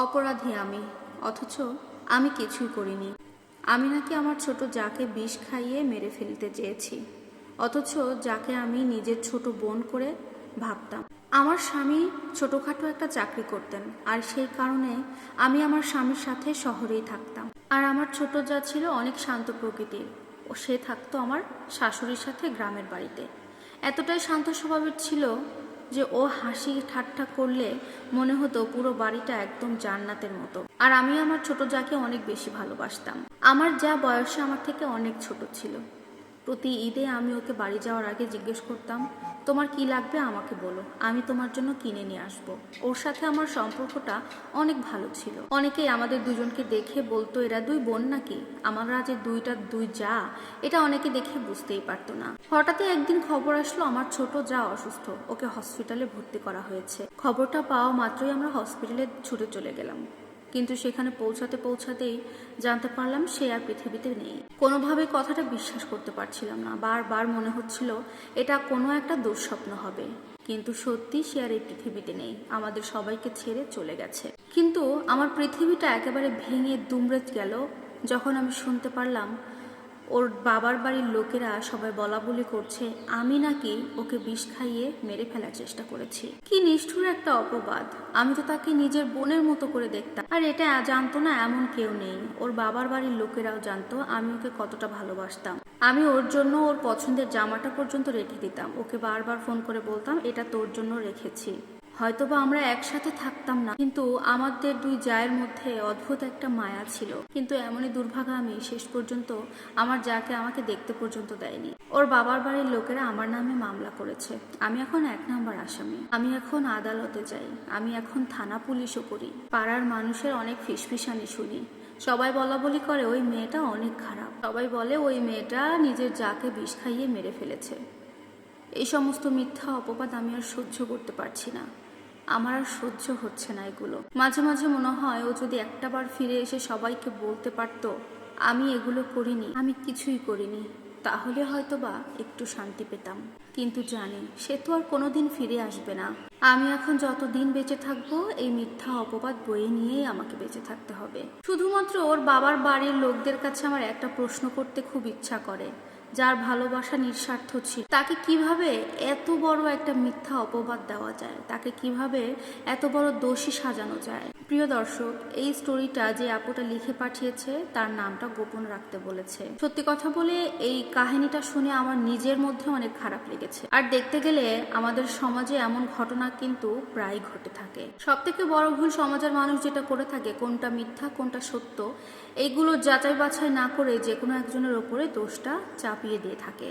অপরাধী আমি, অথচ আমি কিছুই করিনি। আমি নাকি আমার ছোট যাকে বিষ খাইয়ে মেরে ফেলতে চেয়েছি, অথচ যাকে আমি নিজের ছোট বোন করে ভাবতাম। আমার স্বামী ছোটোখাটো একটা চাকরি করতেন, আর সেই কারণে আমি আমার স্বামীর সাথে শহরেই থাকতাম। আর আমার ছোট যা ছিল অনেক শান্ত প্রকৃতির, ও সে থাকতো আমার শাশুড়ির সাথে গ্রামের বাড়িতে। এতটাই শান্ত স্বভাবের ছিল যে ও হাসি ঠাট্টা করলে মনে হতো পুরো বাড়িটা একদম জান্নাতের মতো। আর আমি আমার ছোট যাকে অনেক বেশি ভালোবাসতাম। আমার যা বয়সে আমার থেকে অনেক ছোট ছিল। প্রতি ঈদে আমি ওকে বাড়ি যাওয়ার আগে জিজ্ঞেস করতাম, তোমার কি লাগবে আমাকে বলো, আমি তোমার জন্য কিনে নিয়ে আসব। ওর সাথে আমার সম্পর্কটা অনেক ভালো ছিল। অনেকেই আমাদের দুজনকে দেখে বলতো, এরা দুই বোন নাকি? আমরা যে দুইটা দুই যা, এটা অনেকে দেখে বুঝতেই পারতো না। হঠাৎই একদিন খবর আসলো, আমার ছোট যা অসুস্থ, ওকে হসপিটালে ভর্তি করা হয়েছে। খবরটা পাওয়া মাত্রই আমরা হসপিটালে ছুটে চলে গেলাম। কিন্তু সেখানে পৌঁছাতে পৌঁছাতেই জানতে পারলাম সে আর পৃথিবীতে নেই। কোনোভাবে কথাটা বিশ্বাস করতে পারছিলাম না। বারবার মনে হচ্ছিল এটা কোনো একটা দুঃস্বপ্ন হবে। কিন্তু সত্যি সে আর এই পৃথিবীতে নেই। আমাদের সবাইকে ছেড়ে চলে গেছে। কিন্তু আমার পৃথিবীটা একেবারে ভেঙে দুমড়ে গেল যখন আমি শুনতে পারলাম ওর বাবার বাড়ির লোকেরা সবাই বলা বলি করছে, আমি নাকি ওকে বিষ খাইয়ে মেরে ফেলার চেষ্টা করেছি। কি নিষ্ঠুর একটা অপবাদ। আমি তো তাকে নিজের বোনের মতো করে দেখতাম। আর এটা জানতো না এমন কেউ নেই। ওর বাবার বাড়ির লোকেরাও জানতো আমি ওকে কতটা ভালোবাসতাম। আমি ওর জন্য ওর পছন্দের জামাটা পর্যন্ত রেখে দিতাম। ওকে বারবার ফোন করে বলতাম, এটা তোর জন্য রেখেছি। হয়তোবা আমরা একসাথে থাকতাম না। কিন্তু আমাদের দুই জায়ের মধ্যে অদ্ভুত একটা মায়া ছিল। কিন্তু এমনই দুর্ভাগা আমি শেষ পর্যন্ত আমার যাকে আমাকে দেখতে পর্যন্ত দেয়নি। ওর বাবার বাড়ির লোকেরা আমার নামে মামলা করেছে। আমি এখন এক নাম্বার আসামি। আমি এখন আদালতে যাই। আমি এখন থানা পুলিশও করি। পাড়ার মানুষের অনেক ফিসফিসানি শুনি। সবাই বলা বলি করে, ওই মেয়েটা অনেক খারাপ। সবাই বলে, ওই মেয়েটা নিজের যাকে বিষ খাইয়ে মেরে ফেলেছে। এই সমস্ত মিথ্যা অপবাদ আমি আর সহ্য করতে পারছি না। আমার আর সহ্য হচ্ছে না এগুলো। মাঝে মাঝে মনে হয় ও যদি একটাবার ফিরে এসে সবাইকে বলতে পারতো, আমি এগুলো করিনি, আমি কিছুই করিনি, তাহলে হয়তো বা একটু শান্তি পেতাম। কিন্তু জানি, সে তো আর কোনোদিন ফিরে আসবে না। আমি এখন যতদিন বেঁচে থাকব, এই মিথ্যা অপবাদ বয়ে নিয়েই আমাকে বেঁচে থাকতে হবে। শুধুমাত্র ওর বাবার বাড়ির লোকদের কাছে আমার একটা প্রশ্ন করতে খুব ইচ্ছা করে। যার ভালোবাসা নিঃস্বার্থ ছিল। তাকে কীভাবে এত বড় একটা মিথ্যা অপবাদ দেওয়া যায়? তাকে কীভাবে এত বড় দোষী সাজানো যায়? প্রিয় দর্শক, এই স্টোরিটা যে আপুটা লিখে পাঠিয়েছে, তার নামটা গোপন রাখতে বলেছে। সত্যি কথা বলে, এই কাহিনীটা শুনে আমার নিজের মধ্যে অনেক খারাপ লেগেছে। আর দেখতে গেলে আমাদের সমাজে এমন ঘটনা কিন্তু প্রায় ঘটে থাকে। সব থেকে বড় ভুল সমাজের মানুষ যেটা করে থাকে, কোনটা মিথ্যা, কোনটা সত্য, এইগুলো যাচাই বাছাই না করে যে কোনো একজনের ওপরে দোষটা চাপিয়ে দিয়ে থাকে